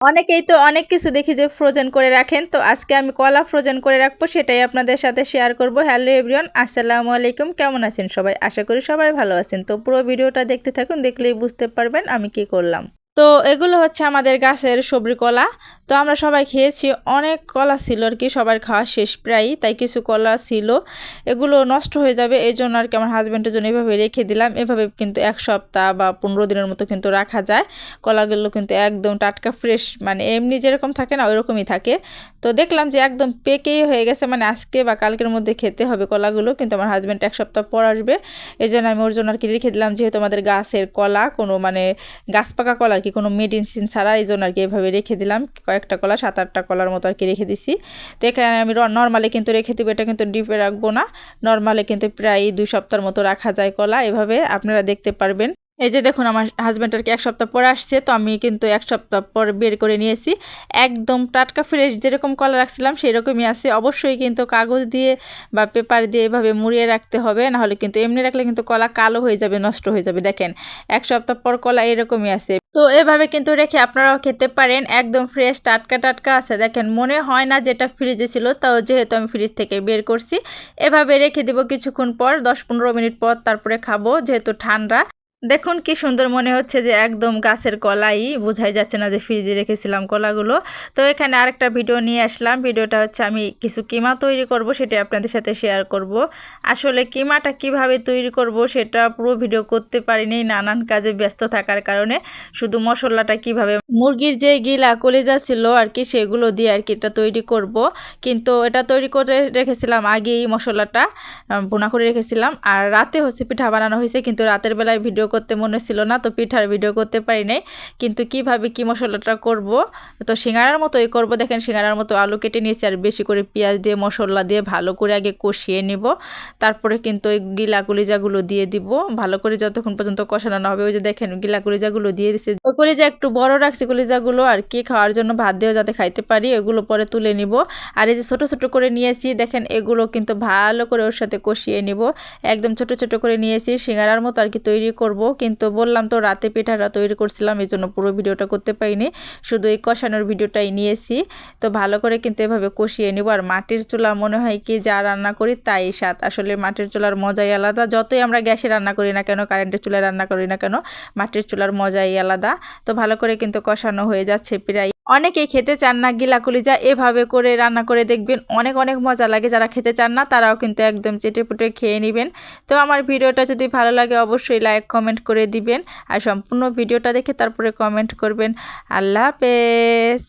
অনেকেই তো অনেক কিছু দেখি যে ফ্রোজেন করে রাখেন, তো আজকে আমি কলা ফ্রোজেন করে রাখব, সেটাই আপনাদের সাথে শেয়ার করব। হ্যালো এভরিওয়ান আসসালামু আলাইকুম, কেমন আছেন সবাই? আশা করি সবাই ভালো আছেন। তো পুরো ভিডিওটা দেখতে থাকুন, দেখলেই বুঝতে পারবেন আমি কি করলাম। তো এগুলো হচ্ছে আমাদের গাছের সবরি কলা। তো আমরা সবাই খেয়েছি, অনেক কলা ছিল আর কি, সবার খাওয়া শেষ প্রায়ই, তাই কিছু কলা ছিল। এগুলো নষ্ট হয়ে যাবে, এই জন্য আর কি আমার হাজব্যান্ডের জন্য এভাবে রেখে দিলাম। এভাবে কিন্তু এক সপ্তাহ বা পনেরো দিনের মতো কিন্তু রাখা যায়। কলাগুলো কিন্তু একদম টাটকা ফ্রেশ মানে এমনি যেরকম থাকে না ওইরকমই থাকে। তো দেখলাম যে একদম পেকেই হয়ে গেছে মানে আজকে বা কালকের মধ্যে খেতে হবে কলাগুলো, কিন্তু আমার হাজব্যান্ড এক সপ্তাহ পর আসবে। এই জন্য আমি ওর জন্য আর কি রেখে দিলাম, যেহেতু আমাদের গাছের কলা, কোনো মানে গাছ পাকা কলা আর কি কোনো মেডিসিন ছাড়া এই জন্য আর কি এভাবে রেখে দিলাম। কয়েকটা কলা, সাত আটটা কলার মতো আর কি রেখে দিছি। তো এখানে আমি নর্মালি কিন্তু রেখে দেবো, এটা কিন্তু ডিপে রাখব না। নর্মালি কিন্তু প্রায় দুই সপ্তাহের মতো রাখা যায় কলা। এভাবে আপনারা দেখতে পারবেন। এই যে দেখুন, আমার হাজব্যান্ড আর কি এক সপ্তাহ পরে আসছে, তো আমি কিন্তু এক সপ্তাহ পর বের করে নিয়েছি। একদম টাটকা ফ্রেশ যেরকম কলা রাখছিলাম সেই রকমই আছে। অবশ্যই কিন্তু কাগজ দিয়ে বা পেপার দিয়ে এভাবে মুড়িয়ে রাখতে হবে, নাহলে কিন্তু এমনি রাখলে কিন্তু কলা কালো হয়ে যাবে, নষ্ট হয়ে যাবে। দেখেন, এক সপ্তাহ পর কলা এরকমই আছে। তো এভাবে কিন্তু রেখে আপনারাও খেতে পারেন, একদম ফ্রেশ টাটকা টাটকা আছে। দেখেন, মনে হয় না যেটা ফ্রিজে ছিল, তাও যেহেতু আমি ফ্রিজ থেকে বের করছি। এভাবে রেখে দিব কিছুক্ষণ পর, দশ পনেরো মিনিট পর তারপরে খাব, যেহেতু ঠান্ডা। দেখুন কি সুন্দর মনে হচ্ছে যে একদম গাছের কলাই, বোঝাই যাচ্ছে না যে ফ্রিজে রেখেছিলাম কলাগুলো। তো এখানে আরেকটা ভিডিও নিয়ে আসলাম, ভিডিওটা হচ্ছে আমি কিছু কিমা তৈরি করব, সেটা আপনাদের সাথে শেয়ার করব। আসলে কিমাটা কীভাবে তৈরি করব সেটা পুরো ভিডিও করতে পারিনি, নানান কাজে ব্যস্ত থাকার কারণে। শুধু মশলাটা কীভাবে মুরগির যে গিলা কলিজা ছিল আর কি, সেগুলো দিয়ে আর কি এটা তৈরি করব। কিন্তু এটা তৈরি করে রেখেছিলাম আগেই মশলাটা বোনা করে রেখেছিলাম। আর রাতে হচ্ছে পিঠা বানানো হয়েছে, কিন্তু রাতের বেলায় ভিডিও করতে মনে ছিল না, তো পিঠার ভিডিও করতে পারি নাই। কিন্তু কীভাবে কি মশলাটা করব? তো সিঙ্গারার মতোই করব। দেখেন সিঙ্গারার মতো আলু কেটে নিয়েছি আর বেশি করে পেঁয়াজ দিয়ে, মশলা দিয়ে ভালো করে আগে কষিয়ে নিব। তারপরে কিন্তু ওই গিলা কলিজাগুলো দিয়ে দিব। ভালো করে যতক্ষণ পর্যন্ত কষানো না হবে, ওই যে দেখেন গিলা কলিজাগুলো দিয়ে দিচ্ছে ওই কলিজা একটু বড় রাখছি কলিজাগুলো, আর কি খাওয়ার জন্য ভাত দিয়েও যাতে খাইতে পারি এগুলো পরে তুলে নিব। আর এই যে ছোটো ছোটো করে নিয়েছি, দেখেন এগুলো কিন্তু ভালো করে ওর সাথে কষিয়ে নিব। একদম ছোট ছোট করে নিয়েছি, সিঙ্গারার মতো আর কি তৈরি করব। করব, কিন্তু বললাম তো রাতে পিঠাটা তৈরি করছিলাম, এই জন্য পুরো ভিডিওটা করতে পারিনি। শুধু এই কষানোর ভিডিওটাই নিয়েছি। তো ভালো করে কিন্তু এভাবে কষিয়ে নিব। আর মাটির চুলা মনে হয় কি, যা রান্না করি তাই স্বাদ। আসলে মাটির চুলার মজাই আলাদা। যতই আমরা গ্যাসে রান্না করি না কেন, কারেন্টের চুলায় রান্না করি না কেন, মাটির চুলার মজাই আলাদা। তো ভালো করে কিন্তু কষানো হয়ে যাচ্ছে প্রায়। অনেকেই খেতে চান না গিলা কলিজা এভাবে করে রান্না করে দেখবেন অনেক অনেক মজা লাগে। যারা খেতে চান না, তারাও কিন্তু একদম চেটে পুটে খেয়ে নেবেন। তো আমার ভিডিওটা যদি ভালো লাগে, অবশ্যই লাইক কমেন্ট করে দিবেন। আর সম্পূর্ণ ভিডিওটা দেখে তারপরে কমেন্ট করবেন। আল্লাহ হাফেজ।